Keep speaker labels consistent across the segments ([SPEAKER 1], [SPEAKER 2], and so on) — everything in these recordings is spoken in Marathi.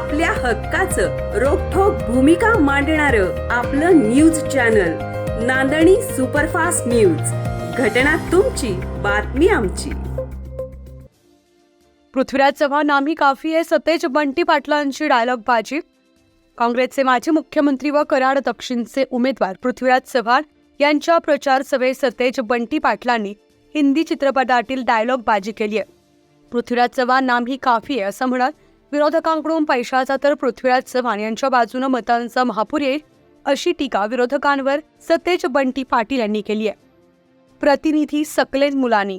[SPEAKER 1] आपल्या हक्काचं रोखोक भूमिका मांडणार आपलं news channel Nandani superfast news. घटना तुमची बातमी आमची.
[SPEAKER 2] पृथ्वीराज चव्हाण आम्ही काफी आहे सतेज बंटी पाटलांची डायलॉग बाजी. काँग्रेसचे माजी मुख्यमंत्री व कराड दक्षिणचे उमेदवार पृथ्वीराज चव्हाण यांच्या प्रचार सभेत सतेज बंटी पाटलांनी हिंदी चित्रपटातील डायलॉग बाजी केली आहे. पृथ्वीराज चव्हाण नाम ही काफी आहे असं म्हणत विरोधकांकडून पैशाचा तर पृथ्वीराज चव्हाण यांच्या बाजूनं मतांचा महापूर येईल अशी टीका विरोधकांवर सतेज बंटी पाटील यांनी केली आहे. प्रतिनिधी सकलेन मुलानी.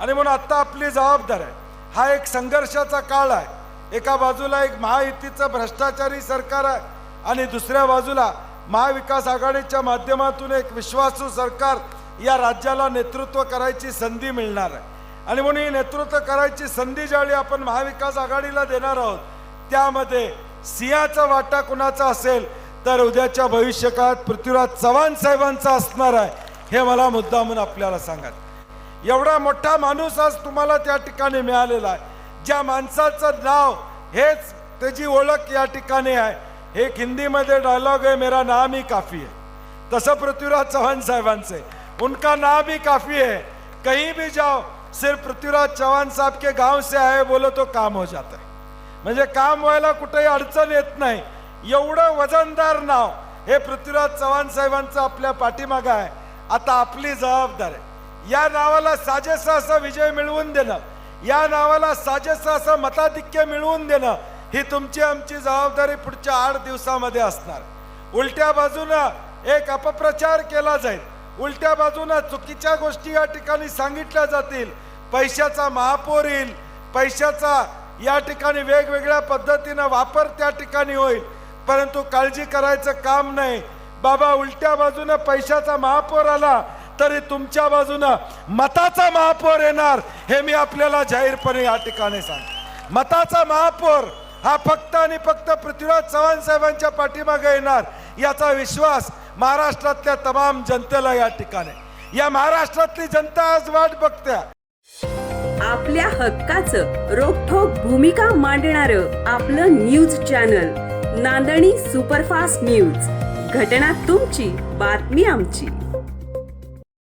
[SPEAKER 3] आणि म्हणून आता आपली जबाबदार आहे. हा एक संघर्षाचा काळ आहे. एका बाजूला एक महायुतीचं भ्रष्टाचारी सरकार आहे आणि दुसऱ्या बाजूला महाविकास आघाडीच्या माध्यमातून एक विश्वासू सरकार या राज्याला नेतृत्व करायची संधी मिळणार आहे. आणि म्हणून ही नेतृत्व करायची संधी ज्यावेळी आपण महाविकास आघाडीला देणार आहोत त्यामध्ये सिंहाचा वाटा कुणाचा असेल तर उद्याच्या भविष्यकाळात पृथ्वीराज चव्हाण साहेबांचा असणार आहे हे मला मुद्दामून आपल्याला सांगा एवढा मोठा माणूस आज तुम्हाला त्या ठिकाणी मिळालेला आहे. ज्या माणसाचं नाव हेच त्याची ओळख या ठिकाणी आहे. एक हिंदीमध्ये डायलॉग आहे मेरा नाम ही काफी आहे तसं पृथ्वीराज चव्हाण साहेबांचे उनका नाम ही काफी आहे कहीं भी जाओ सिर्फ पृथ्वीराज चव्हाण साहब के गांव से आए बोलो तो काम हो जाता है। म्हणजे काम व्हायला कुठेही अडचण येत नाही. एवढं वजनदार नाव हे पृथ्वीराज चव्हाण साहेबांचं आपल्या पाठीमागं आहे. आता आपली जबाबदारी. या नावाला साजेसा असं विजय मिळवून देणं या नावाला साजेसा असं मताधिक्य मिळवून देणं ही तुमची आमची जबाबदारी पुढच्या आठ दिवसामध्ये असणार. उलट्या बाजूनं एक अपप्रचार केला जाईल. उलट्या बाजूनं चुकीच्या गोष्टी या ठिकाणी सांगितल्या जातील. पैशाचा महापौर येईल. पैशाचा या ठिकाणी वेगवेगळ्या पद्धतीनं वापर त्या ठिकाणी होईल. परंतु काळजी करायचं काम नाही. बाबा उलट्या बाजूनं पैशाचा महापौर आला तरी तुमच्या बाजूनं मताचा महापौर येणार हे मी आपल्याला जाहीरपणे या ठिकाणी सांग मताचा महापौर हा फक्त आणि फक्त पृथ्वीराज चव्हाण साहेबांच्या पाठीमागे येणार. याचा विश्वास महाराष्ट्रातल्या तमाम जनतेला या ठिकाणी. या महाराष्ट्रातली जनता आज वाट बघत्या.
[SPEAKER 1] आपल्या हक्काचं रोखोक भूमिका मांडणार आपलं news channel Nandani superfast news. घटना तुमची बातमी आमची.